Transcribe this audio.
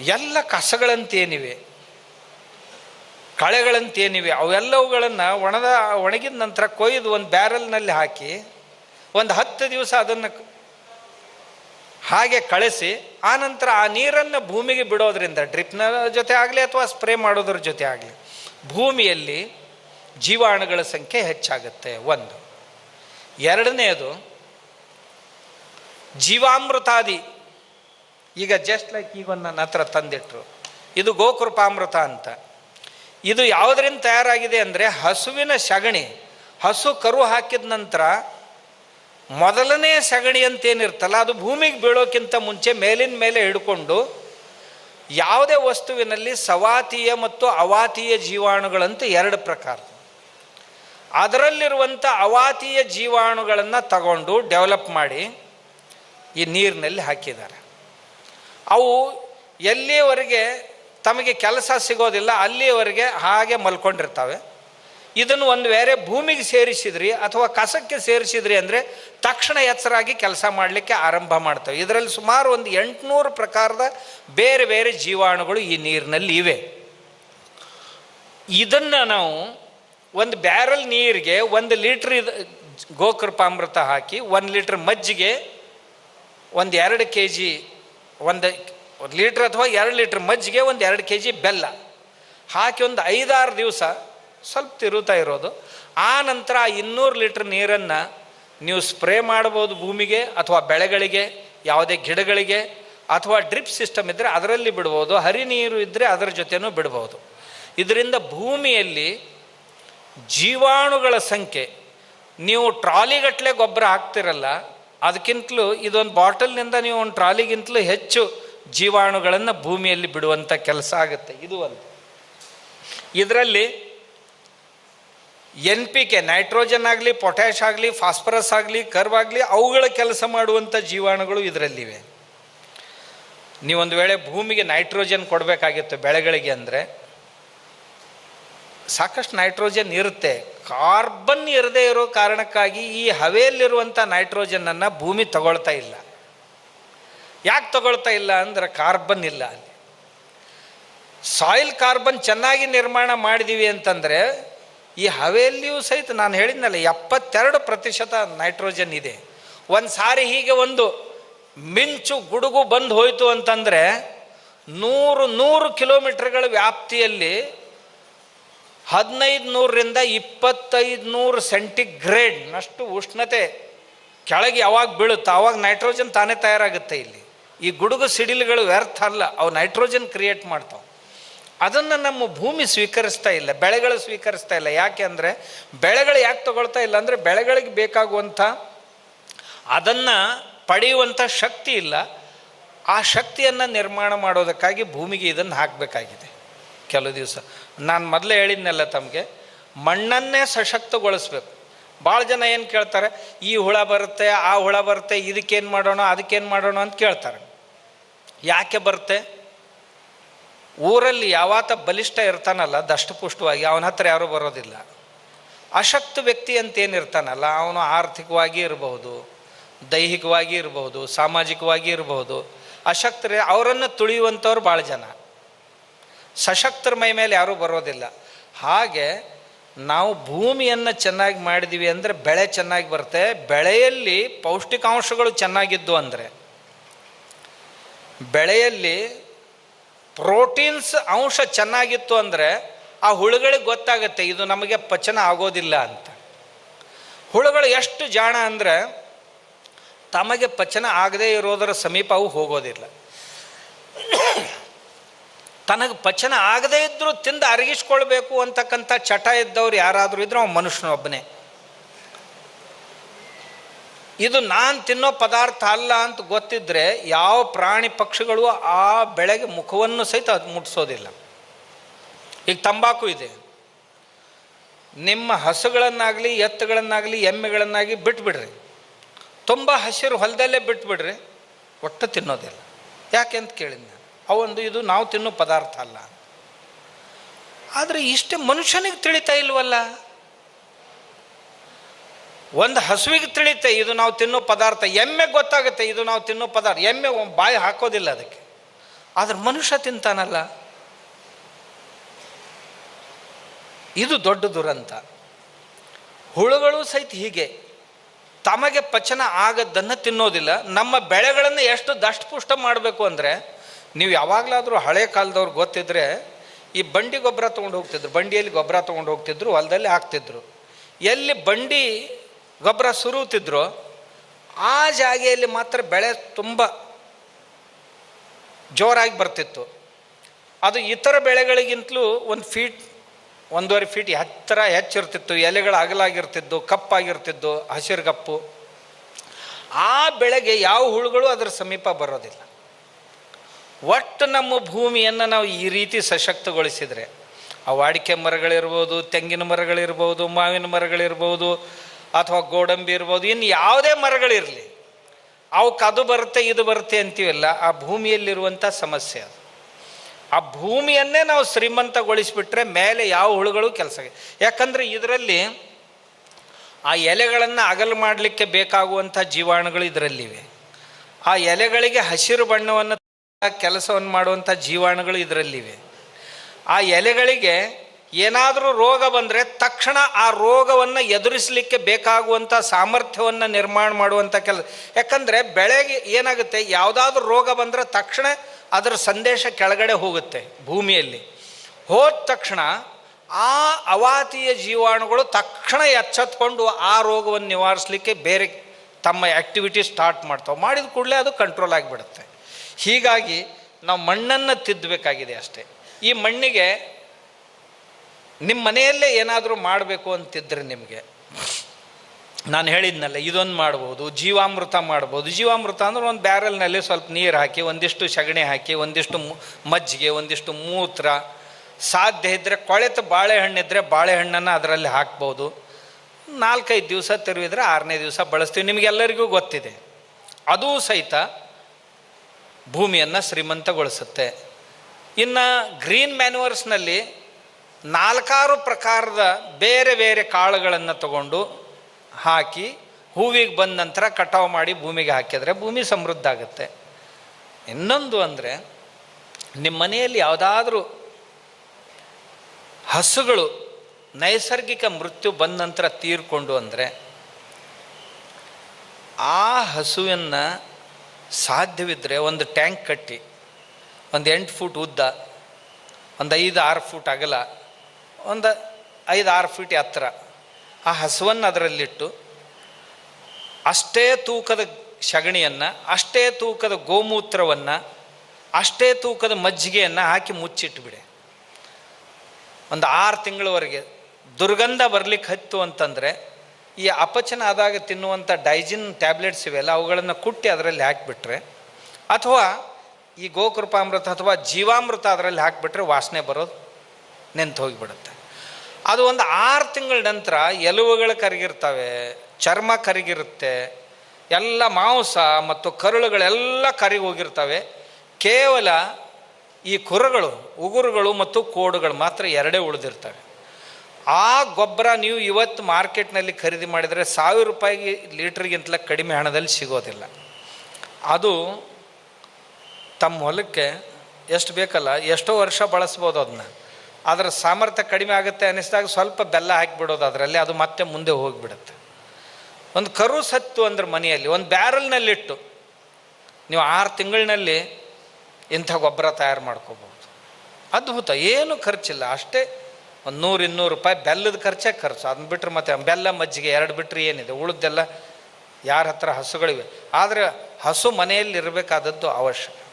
ಎಲ್ಲ ಕಸಗಳಂತೇನಿವೆ, ಕಳೆಗಳಂತೇನಿವೆ, ಅವೆಲ್ಲವುಗಳನ್ನು ಒಣದ, ಒಣಗಿದ ನಂತರ ಕೊಯ್ದು ಒಂದು ಬ್ಯಾರಲ್ನಲ್ಲಿ ಹಾಕಿ ಒಂದು ಹತ್ತು ದಿವಸ ಅದನ್ನು ಹಾಗೆ ಕಳಿಸಿ ಆನಂತರ ಆ ನೀರನ್ನು ಭೂಮಿಗೆ ಬಿಡೋದ್ರಿಂದ, ಡ್ರಿಪ್ನ ಜೊತೆ ಆಗಲಿ ಅಥವಾ ಸ್ಪ್ರೇ ಮಾಡೋದ್ರ ಜೊತೆ ಆಗಲಿ, ಭೂಮಿಯಲ್ಲಿ ಜೀವಾಣುಗಳ ಸಂಖ್ಯೆ ಹೆಚ್ಚಾಗುತ್ತೆ. ಒಂದು. ಎರಡನೆಯದು ಜೀವಾಮೃತಾದಿ ಈಗ ಜಸ್ಟ್ ಲೈಕ್ ಈಗ ಒಂದು ನನ್ನ ಹತ್ರ ತಂದಿಟ್ರು. ಇದು ಗೋಕೃಪಾಮೃತ ಅಂತ. ಇದು ಯಾವುದರಿಂದ ತಯಾರಾಗಿದೆ ಅಂದರೆ ಹಸುವಿನ ಸಗಣಿ. ಹಸು ಕರು ಹಾಕಿದ ನಂತರ ಮೊದಲನೇ ಸಗಣಿ ಅಂತೇನಿರ್ತಲ್ಲ ಅದು ಭೂಮಿಗೆ ಬೀಳೋಕ್ಕಿಂತ ಮುಂಚೆ ಮೇಲಿನ ಮೇಲೆ ಹಿಡ್ಕೊಂಡು ಯಾವುದೇ ವಸ್ತುವಿನಲ್ಲಿ ಸವಾತೀಯ ಮತ್ತು ಅವಾತೀಯ ಜೀವಾಣುಗಳಂತ ಎರಡು ಪ್ರಕಾರ. ಅದರಲ್ಲಿರುವಂಥ ಅವಾತೀಯ ಜೀವಾಣುಗಳನ್ನು ತಗೊಂಡು ಡೆವಲಪ್ ಮಾಡಿ ಈ ನೀರಿನಲ್ಲಿ ಹಾಕಿದ್ದಾರೆ. ಅವು ಎಲ್ಲಿಯವರೆಗೆ ತಮಗೆ ಕೆಲಸ ಸಿಗೋದಿಲ್ಲ, ಅಲ್ಲಿಯವರೆಗೆ ಹಾಗೆ ಮಲ್ಕೊಂಡಿರ್ತವೆ. ಇದನ್ನು ಒಂದು ಬೇರೆ ಭೂಮಿಗೆ ಸೇರಿಸಿದ್ರಿ ಅಥವಾ ಕಸಕ್ಕೆ ಸೇರಿಸಿದ್ರಿ ಅಂದರೆ ತಕ್ಷಣ ಎಚ್ಚರಾಗಿ ಕೆಲಸ ಮಾಡಲಿಕ್ಕೆ ಆರಂಭ ಮಾಡ್ತವೆ. ಇದರಲ್ಲಿ ಸುಮಾರು ಒಂದು ಎಂಟುನೂರು ಪ್ರಕಾರದ ಬೇರೆ ಬೇರೆ ಜೀವಾಣುಗಳು ಈ ನೀರಿನಲ್ಲಿ ಇವೆ. ಇದನ್ನು ನಾವು ಒಂದು ಬ್ಯಾರಲ್ ನೀರಿಗೆ ಒಂದು ಲೀಟ್ರ್ ಗೋಕೃಪಾಮೃತ ಹಾಕಿ, ಒಂದು ಲೀಟ್ರ್ ಮಜ್ಜಿಗೆ, ಒಂದು ಎರಡು ಕೆ ಜಿ ಒಂದು ಒಂದು ಲೀಟ್ರ್ ಅಥವಾ ಎರಡು ಲೀಟ್ರ್ ಮಜ್ಜಿಗೆ ಒಂದು ಎರಡು ಕೆ ಜಿ ಬೆಲ್ಲ. ಹಾಕಿ ಒಂದು ಐದಾರು ದಿವಸ ಸ್ವಲ್ಪ ತಿರುತ್ತಾ ಇರೋದು. ಆ ನಂತರ ಆ ಇನ್ನೂರು ಲೀಟ್ರ್ ನೀರನ್ನು ನೀವು ಸ್ಪ್ರೇ ಮಾಡ್ಬೋದು ಭೂಮಿಗೆ ಅಥವಾ ಬೆಳೆಗಳಿಗೆ, ಯಾವುದೇ ಗಿಡಗಳಿಗೆ ಅಥವಾ ಡ್ರಿಪ್ ಸಿಸ್ಟಮ್ ಇದ್ದರೆ ಅದರಲ್ಲಿ ಬಿಡ್ಬೋದು, ಹರಿ ನೀರು ಇದ್ದರೆ ಅದರ ಜೊತೆನೂ ಬಿಡ್ಬೋದು. ಇದರಿಂದ ಭೂಮಿಯಲ್ಲಿ ಜೀವಾಣುಗಳ ಸಂಖ್ಯೆ, ನೀವು ಟ್ರಾಲಿಗಟ್ಟಲೆ ಗೊಬ್ಬರ ಹಾಕ್ತಿರಲ್ಲ ಅದಕ್ಕಿಂತಲೂ ಇದೊಂದು ಬಾಟಲ್ನಿಂದ ನೀವು ಒಂದು ಟ್ರಾಲಿಗಿಂತಲೂ ಹೆಚ್ಚು ಜೀವಾಣುಗಳನ್ನು ಭೂಮಿಯಲ್ಲಿ ಬಿಡುವಂಥ ಕೆಲಸ ಆಗುತ್ತೆ. ಇದು ಒಂದು. ಇದರಲ್ಲಿ ಎನ್ ಪಿ ಕೆ, ನೈಟ್ರೋಜನ್ ಆಗಲಿ ಪೊಟ್ಯಾಶ್ ಆಗಲಿ, ಫಾಸ್ಫರಸ್ ಆಗಲಿ, ಕರ್ವ್ ಆಗಲಿ, ಅವುಗಳ ಕೆಲಸ ಮಾಡುವಂಥ ಜೀವಾಣುಗಳು ಇದರಲ್ಲಿವೆ. ನೀವೊಂದು ವೇಳೆ ಭೂಮಿಗೆ ನೈಟ್ರೋಜನ್ ಕೊಡಬೇಕಾಗಿತ್ತು ಬೆಳೆಗಳಿಗೆ ಅಂದರೆ ಸಾಕಷ್ಟು ನೈಟ್ರೋಜನ್ ಇರುತ್ತೆ. ಕಾರ್ಬನ್ ಇರದೇ ಇರೋ ಕಾರಣಕ್ಕಾಗಿ ಈ ಹವೆಯಲ್ಲಿರುವಂಥ ನೈಟ್ರೋಜನನ್ನು ಭೂಮಿ ತಗೊಳ್ತಾ ಇಲ್ಲ. ಯಾಕೆ ತಗೊಳ್ತಾ ಇಲ್ಲ ಅಂದ್ರೆ ಕಾರ್ಬನ್ ಇಲ್ಲ ಅಲ್ಲಿ. ಸಾಯಿಲ್ ಕಾರ್ಬನ್ ಚೆನ್ನಾಗಿ ನಿರ್ಮಾಣ ಮಾಡಿದೀವಿ ಅಂತಂದರೆ ಈ ಹವೆಯಲ್ಲಿಯೂ ಸಹಿತ ನಾನು ಹೇಳಿದ್ನಲ್ಲ ಎಪ್ಪತ್ತೆರಡು ಪ್ರತಿಶತ ನೈಟ್ರೋಜನ್ ಇದೆ. ಒಂದು ಸಾರಿ ಹೀಗೆ ಒಂದು ಮಿಂಚು ಗುಡುಗು ಬಂದು ಹೋಯಿತು ಅಂತಂದರೆ ನೂರು ನೂರು ಕಿಲೋಮೀಟರ್ಗಳ ವ್ಯಾಪ್ತಿಯಲ್ಲಿ ಹದಿನೈದು ನೂರರಿಂದ ಇಪ್ಪತ್ತೈದು ನೂರು ಸೆಂಟಿಗ್ರೇಡ್ನಷ್ಟು ಉಷ್ಣತೆ ಕೆಳಗೆ ಯಾವಾಗ ಬೀಳುತ್ತೆ ಆವಾಗ ನೈಟ್ರೋಜನ್ ತಾನೇ ತಯಾರಾಗುತ್ತೆ ಇಲ್ಲಿ. ಈ ಗುಡುಗು ಸಿಡಿಲುಗಳು ವ್ಯರ್ಥ ಅಲ್ಲ, ಅವು ನೈಟ್ರೋಜನ್ ಕ್ರಿಯೇಟ್ ಮಾಡ್ತಾವೆ. ಅದನ್ನು ನಮ್ಮ ಭೂಮಿ ಸ್ವೀಕರಿಸ್ತಾ ಇಲ್ಲ, ಬೆಳೆಗಳು ಸ್ವೀಕರಿಸ್ತಾ ಇಲ್ಲ. ಯಾಕೆ ಅಂದರೆ ಬೆಳೆಗಳು ಯಾಕೆ ತಗೊಳ್ತಾ ಇಲ್ಲ ಅಂದರೆ ಬೆಳೆಗಳಿಗೆ ಬೇಕಾಗುವಂಥ ಅದನ್ನು ಪಡೆಯುವಂಥ ಶಕ್ತಿ ಇಲ್ಲ. ಆ ಶಕ್ತಿಯನ್ನು ನಿರ್ಮಾಣ ಮಾಡೋದಕ್ಕಾಗಿ ಭೂಮಿಗೆ ಇದನ್ನು ಹಾಕಬೇಕಾಗಿದೆ. ಕೆಲವು ದಿವಸ ನಾನು ಮೊದಲೇ ಹೇಳಿದ್ನಲ್ಲ ತಮಗೆ, ಮಣ್ಣನ್ನೇ ಸಶಕ್ತಗೊಳಿಸ್ಬೇಕು. ಭಾಳ ಜನ ಏನು ಕೇಳ್ತಾರೆ, ಈ ಹುಳ ಬರುತ್ತೆ, ಆ ಹುಳ ಬರುತ್ತೆ, ಇದಕ್ಕೇನು ಮಾಡೋಣ, ಅದಕ್ಕೇನು ಮಾಡೋಣ ಅಂತ ಕೇಳ್ತಾರೆ. ಯಾಕೆ ಬರುತ್ತೆ? ಊರಲ್ಲಿ ಯಾವಾತ ಬಲಿಷ್ಠ ಇರ್ತಾನಲ್ಲ, ದಷ್ಟಪುಷ್ಟವಾಗಿ, ಅವನ ಹತ್ರ ಯಾರೂ ಬರೋದಿಲ್ಲ. ಅಶಕ್ತ ವ್ಯಕ್ತಿ ಅಂತ ಏನಿರ್ತಾನಲ್ಲ ಅವನು ಆರ್ಥಿಕವಾಗಿ ಇರಬಹುದು, ದೈಹಿಕವಾಗಿ ಇರಬಹುದು, ಸಾಮಾಜಿಕವಾಗಿ ಇರಬಹುದು. ಅಶಕ್ತರೇ, ಅವರನ್ನು ತುಳಿಯುವಂಥವ್ರು ಭಾಳ ಜನ. ಸಶಕ್ತರ ಮೈ ಮೇಲೆ ಯಾರೂ ಬರೋದಿಲ್ಲ. ಹಾಗೆ ನಾವು ಭೂಮಿಯನ್ನು ಚೆನ್ನಾಗಿ ಮಾಡಿದ್ದೀವಿ ಅಂದರೆ ಬೆಳೆ ಚೆನ್ನಾಗಿ ಬರುತ್ತೆ. ಬೆಳೆಯಲ್ಲಿ ಪೌಷ್ಟಿಕಾಂಶಗಳು ಚೆನ್ನಾಗಿದ್ದು ಅಂದರೆ ಬೆಳೆಯಲ್ಲಿ ಪ್ರೋಟೀನ್ಸ್ ಅಂಶ ಚೆನ್ನಾಗಿತ್ತು ಅಂದರೆ ಆ ಹುಳುಗಳಿಗೆ ಗೊತ್ತಾಗುತ್ತೆ, ಇದು ನಮಗೆ ಪಚನ ಆಗೋದಿಲ್ಲ ಅಂತ. ಹುಳುಗಳು ಎಷ್ಟು ಜಾಣ ಅಂದರೆ ತಮಗೆ ಪಚನ ಆಗದೇ ಇರೋದರ ಸಮೀಪ ಅವು ಹೋಗೋದಿಲ್ಲ. ತನಗೆ ಪಚನ ಆಗದೇ ಇದ್ದರೂ ತಿಂದು ಅರಗಿಸ್ಕೊಳ್ಬೇಕು ಅಂತಕ್ಕಂಥ ಚಟ ಇದ್ದವ್ರು ಯಾರಾದರೂ ಇದ್ರೆ ಅವ ಮನುಷ್ಯನೊಬ್ಬನೇ. ಇದು ನಾನು ತಿನ್ನೋ ಪದಾರ್ಥ ಅಲ್ಲ ಅಂತ ಗೊತ್ತಿದ್ದರೆ ಯಾವ ಪ್ರಾಣಿ ಪಕ್ಷಿಗಳು ಆ ಬೆಳೆಗೆ ಮುಖವನ್ನು ಸಹಿತ ಅದು ಮುಟ್ಸೋದಿಲ್ಲ. ಈಗ ತಂಬಾಕು ಇದೆ. ನಿಮ್ಮ ಹಸುಗಳನ್ನಾಗಲಿ, ಎತ್ತುಗಳನ್ನಾಗಲಿ ಎಮ್ಮೆಗಳನ್ನಾಗಿ ಬಿಟ್ಬಿಡ್ರಿ. ತುಂಬ ಹಸಿರು ಹೊಲದಲ್ಲೇ ಬಿಟ್ಬಿಡ್ರಿ. ಒಟ್ಟು ತಿನ್ನೋದಿಲ್ಲ. ಯಾಕೆ ಅಂತ ಕೇಳಿದ್ ನಾನು ಅವೊಂದು ಇದು ನಾವು ತಿನ್ನೋ ಪದಾರ್ಥ ಅಲ್ಲ. ಆದರೆ ಇಷ್ಟೇ ಮನುಷ್ಯನಿಗೆ ತಿಳಿತಾ ಇಲ್ವಲ್ಲ? ಒಂದು ಹಸುವಿಗೆ ತಿಳಿತೆ, ಇದು ನಾವು ತಿನ್ನೋ ಪದಾರ್ಥ. ಎಮ್ಮೆ ಗೊತ್ತಾಗುತ್ತೆ, ಇದು ನಾವು ತಿನ್ನೋ ಪದಾರ್ಥ. ಎಮ್ಮೆ ಬಾಯಿ ಹಾಕೋದಿಲ್ಲ ಅದಕ್ಕೆ. ಆದರೆ ಮನುಷ್ಯ ತಿಂತಾನಲ್ಲ. ಇದು ದೊಡ್ಡ ದುರಂತ. ಹುಳುಗಳು ಸಹಿತ ಹೀಗೆ. ತಮಗೆ ಪಚನ ಆಗದ್ದನ್ನು ತಿನ್ನೋದಿಲ್ಲ. ನಮ್ಮ ಬೆಳೆಗಳನ್ನು ಎಷ್ಟು ದಷ್ಟಪುಷ್ಟ ಮಾಡಬೇಕು ಅಂದರೆ ನೀವು ಯಾವಾಗಲಾದರೂ ಹಳೆ ಕಾಲದವ್ರು ಗೊತ್ತಿದ್ರೆ ಈ ಬಂಡಿ ಗೊಬ್ಬರ ತೊಗೊಂಡು ಹೋಗ್ತಿದ್ರು, ಬಂಡಿಯಲ್ಲಿ ಗೊಬ್ಬರ ತೊಗೊಂಡು ಹೋಗ್ತಿದ್ರು, ಹೊಲದಲ್ಲಿ ಹಾಕ್ತಿದ್ರು. ಎಲ್ಲಿ ಬಂಡಿ ಗೊಬ್ಬರ ಸುರುತಿದ್ರು ಆ ಜಾಗೆಯಲ್ಲಿ ಮಾತ್ರ ಬೆಳೆ ತುಂಬ ಜೋರಾಗಿ ಬರ್ತಿತ್ತು. ಅದು ಇತರ ಬೆಳೆಗಳಿಗಿಂತಲೂ ಒಂದು ಫೀಟ್ ಒಂದೂವರೆ ಫೀಟ್ ಹತ್ತಿರ ಹೆಚ್ಚಿರ್ತಿತ್ತು. ಎಲೆಗಳು ಅಗಲಾಗಿರ್ತಿದ್ದು ಕಪ್ಪಾಗಿರ್ತಿದ್ದು, ಹಸಿರು ಕಪ್ಪು. ಆ ಬೆಳೆಗೆ ಯಾವ ಹುಳುಗಳು ಅದರ ಸಮೀಪ ಬರೋದಿಲ್ಲ. ಒಟ್ಟು ನಮ್ಮ ಭೂಮಿಯನ್ನು ನಾವು ಈ ರೀತಿ ಸಶಕ್ತಗೊಳಿಸಿದರೆ ಆ ವಾಡಿಕೆ ಮರಗಳಿರ್ಬೋದು, ತೆಂಗಿನ ಮರಗಳಿರ್ಬೋದು, ಮಾವಿನ ಮರಗಳಿರ್ಬೋದು, ಅಥವಾ ಗೋಡಂಬಿ ಇರ್ಬೋದು ಇನ್ನು ಯಾವುದೇ ಮರಗಳಿರಲಿ ಅವಕ್ಕೆ ಅದು ಬರುತ್ತೆ, ಇದು ಬರುತ್ತೆ ಅಂತೀವಲ್ಲ, ಆ ಭೂಮಿಯಲ್ಲಿರುವಂಥ ಸಮಸ್ಯೆ ಅದು. ಆ ಭೂಮಿಯನ್ನೇ ನಾವು ಶ್ರೀಮಂತಗೊಳಿಸಿಬಿಟ್ರೆ ಮೇಲೆ ಯಾವ ಹುಳುಗಳು ಕೆಲಸ ಯಾಕಂದರೆ ಇದರಲ್ಲಿ ಆ ಎಲೆಗಳನ್ನು ಅಗಲು ಮಾಡಲಿಕ್ಕೆ ಬೇಕಾಗುವಂಥ ಜೀವಾಣುಗಳು ಇದರಲ್ಲಿವೆ. ಆ ಎಲೆಗಳಿಗೆ ಹಸಿರು ಬಣ್ಣವನ್ನು ಕೆಲಸವನ್ನು ಮಾಡುವಂಥ ಜೀವಾಣುಗಳು ಇದರಲ್ಲಿವೆ. ಆ ಎಲೆಗಳಿಗೆ ಏನಾದರೂ ರೋಗ ಬಂದರೆ ತಕ್ಷಣ ಆ ರೋಗವನ್ನು ಎದುರಿಸಲಿಕ್ಕೆ ಬೇಕಾಗುವಂಥ ಸಾಮರ್ಥ್ಯವನ್ನು ನಿರ್ಮಾಣ ಮಾಡುವಂಥ ಕೆಲಸ ಯಾಕಂದರೆ ಬೆಳೆಗೆ ಏನಾಗುತ್ತೆ, ಯಾವುದಾದ್ರೂ ರೋಗ ಬಂದರೆ ತಕ್ಷಣ ಅದರ ಸಂದೇಶ ಕೆಳಗಡೆ ಹೋಗುತ್ತೆ ಭೂಮಿಯಲ್ಲಿ. ಹೋದ ತಕ್ಷಣ ಆ ಅವಾತಿಯ ಜೀವಾಣುಗಳು ತಕ್ಷಣ ಎಚ್ಚೆತ್ಕೊಂಡು ಆ ರೋಗವನ್ನು ನಿವಾರಿಸಲಿಕ್ಕೆ ಬೇರೆ ತಮ್ಮ ಆ್ಯಕ್ಟಿವಿಟಿ ಸ್ಟಾರ್ಟ್ ಮಾಡ್ತಾವೆ. ಮಾಡಿದ ಕೂಡಲೇ ಅದು ಕಂಟ್ರೋಲ್ ಆಗಿಬಿಡುತ್ತೆ. ಹೀಗಾಗಿ ನಾವು ಮಣ್ಣನ್ನು ತಿದ್ದಬೇಕಾಗಿದೆ ಅಷ್ಟೇ. ಈ ಮಣ್ಣಿಗೆ ನಿಮ್ಮ ಮನೆಯಲ್ಲೇ ಏನಾದರೂ ಮಾಡಬೇಕು ಅಂತಿದ್ರೆ ನಿಮಗೆ. ನಾನು ಹೇಳಿದ್ನಲ್ಲ, ಇದೊಂದು ಮಾಡ್ಬೋದು, ಜೀವಾಮೃತ ಮಾಡ್ಬೋದು. ಜೀವಾಮೃತ ಅಂದ್ರೆ ಒಂದು ಬ್ಯಾರಲ್ನಲ್ಲಿ ಸ್ವಲ್ಪ ನೀರು ಹಾಕಿ, ಒಂದಿಷ್ಟು ಸಗಣಿ ಹಾಕಿ, ಒಂದಿಷ್ಟು ಮಜ್ಜಿಗೆ, ಒಂದಿಷ್ಟು ಮೂತ್ರ. ಸಾಧ್ಯ ಇದ್ದರೆ ಕೊಳೆತ ಬಾಳೆಹಣ್ಣಿದ್ರೆ ಬಾಳೆಹಣ್ಣನ್ನು ಅದರಲ್ಲಿ ಹಾಕ್ಬೋದು. ನಾಲ್ಕೈದು ದಿವಸ ತಿರುವಿದ್ರೆ ಆರನೇ ದಿವಸ ಬಳಸ್ತೀವಿ. ನಿಮಗೆಲ್ಲರಿಗೂ ಗೊತ್ತಿದೆ. ಅದೂ ಸಹಿತ ಭೂಮಿಯನ್ನು ಶ್ರೀಮಂತಗೊಳಿಸುತ್ತೆ. ಇನ್ನು ಗ್ರೀನ್ ಮ್ಯಾನ್ಯೂವರ್ಸ್ನಲ್ಲಿ ನಾಲ್ಕಾರು ಪ್ರಕಾರದ ಬೇರೆ ಬೇರೆ ಕಾಳುಗಳನ್ನು ತಗೊಂಡು ಹಾಕಿ ಹೂವಿಗೆ ಬಂದ ನಂತರ ಕಟಾವು ಮಾಡಿ ಭೂಮಿಗೆ ಹಾಕಿದರೆ ಭೂಮಿ ಸಮೃದ್ಧ ಆಗುತ್ತೆ. ಇನ್ನೊಂದು ಅಂದರೆ ನಿಮ್ಮ ಮನೆಯಲ್ಲಿ ಯಾವುದಾದ್ರೂ ಹಸುಗಳು ನೈಸರ್ಗಿಕ ಮೃತ್ಯು ಬಂದ ನಂತರ ತೀರ್ಕೊಂಡು ಅಂದರೆ ಆ ಹಸುವನ್ನು ಸಾಧ್ಯವಿದ್ದರೆ ಒಂದು ಟ್ಯಾಂಕ್ ಕಟ್ಟಿ, ಒಂದು ಎಂಟು ಫೂಟ್ ಉದ್ದ, ಒಂದು ಐದು, ಆರು ಫೂಟ್ ಅಗಲ, ಒಂದು ಐದು, ಆರು ಫೀಟ್ ಎತ್ತರ. ಆ ಹಸುವನ್ನು ಅದರಲ್ಲಿಟ್ಟು ಅಷ್ಟೇ ತೂಕದ ಸಗಣಿಯನ್ನು ಅಷ್ಟೇ ತೂಕದ ಗೋಮೂತ್ರವನ್ನು, ಅಷ್ಟೇ ತೂಕದ ಮಜ್ಜಿಗೆಯನ್ನು ಹಾಕಿ ಮುಚ್ಚಿಟ್ಬಿಡಿ. ಒಂದು ಆರು ತಿಂಗಳವರೆಗೆ ದುರ್ಗಂಧ ಬರಲಿಕ್ಕೆ ಹತ್ತು ಅಂತಂದರೆ ಈ ಅಪಚನ ಆದಾಗ ತಿನ್ನುವಂಥ ಡೈಜಿನ್ ಟ್ಯಾಬ್ಲೆಟ್ಸ್ ಇವೆಲ್ಲ ಅವುಗಳನ್ನು ಕುಟ್ಟಿ ಅದರಲ್ಲಿ ಹಾಕಿಬಿಟ್ರೆ, ಅಥವಾ ಈ ಗೋಕೃಪಾಮೃತ ಅಥವಾ ಜೀವಾಮೃತ ಅದರಲ್ಲಿ ಹಾಕಿಬಿಟ್ರೆ ವಾಸನೆ ಬರೋದು ನಿಂತು ಹೋಗಿಬಿಡುತ್ತೆ. ಅದು ಒಂದು ಆರು ತಿಂಗಳ ನಂತರ ಎಲುವುಗಳು ಕರಗಿರ್ತವೆ, ಚರ್ಮ ಕರಗಿರುತ್ತೆ, ಎಲ್ಲ ಮಾಂಸ ಮತ್ತು ಕರುಳುಗಳೆಲ್ಲ ಕರಗಿ ಹೋಗಿರ್ತವೆ. ಕೇವಲ ಈ ಕುರಗಳು, ಉಗುರುಗಳು ಮತ್ತು ಕೋಡುಗಳು ಮಾತ್ರ ಎರಡೇ ಉಳಿದಿರ್ತವೆ. ಆ ಗೊಬ್ಬರ ನೀವು ಇವತ್ತು ಮಾರ್ಕೆಟ್ನಲ್ಲಿ ಖರೀದಿ ಮಾಡಿದರೆ ಸಾವಿರ ರೂಪಾಯಿಗೆ ಲೀಟ್ರಿಗಿಂತಲ ಕಡಿಮೆ ಹಣದಲ್ಲಿ ಸಿಗೋದಿಲ್ಲ. ಅದು ತಮ್ಮ ಹೊಲಕ್ಕೆ ಎಷ್ಟು ಬೇಕಲ್ಲ, ಎಷ್ಟೋ ವರ್ಷ ಬಳಸ್ಬೋದು ಅದನ್ನ. ಅದರ ಸಾಮರ್ಥ್ಯ ಕಡಿಮೆ ಆಗುತ್ತೆ ಅನ್ನಿಸಿದಾಗ ಸ್ವಲ್ಪ ಬೆಲ್ಲ ಹಾಕಿಬಿಡೋದು ಅದರಲ್ಲಿ, ಅದು ಮತ್ತೆ ಮುಂದೆ ಹೋಗಿಬಿಡುತ್ತೆ. ಒಂದು ಕರು ಸತ್ತು ಅಂದ್ರೆ ಮನೆಯಲ್ಲಿ, ಒಂದು ಬ್ಯಾರಲ್ನಲ್ಲಿಟ್ಟು ನೀವು ಆರು ತಿಂಗಳಿನಲ್ಲಿ ಇಂಥ ಗೊಬ್ಬರ ತಯಾರು ಮಾಡ್ಕೋಬೋದು ಅದ್ಭುತ, ಏನು ಖರ್ಚಿಲ್ಲ, ಅಷ್ಟೇ ಒಂದು ನೂರು ಇನ್ನೂರು ರೂಪಾಯಿ ಬೆಲ್ಲದ ಖರ್ಚೇ ಖರ್ಚು. ಅದನ್ನ ಬಿಟ್ಟರೆ ಮತ್ತೆ ಬೆಲ್ಲ ಮಜ್ಜಿಗೆ ಎರಡು ಬಿಟ್ಟರೆ ಏನಿದೆ? ಉಳಿದೆಲ್ಲ ಯಾರ ಹತ್ರ ಹಸುಗಳಿವೆ? ಆದರೆ ಹಸು ಮನೆಯಲ್ಲಿ ಇರಬೇಕಾದದ್ದು ಅವಶ್ಯಕ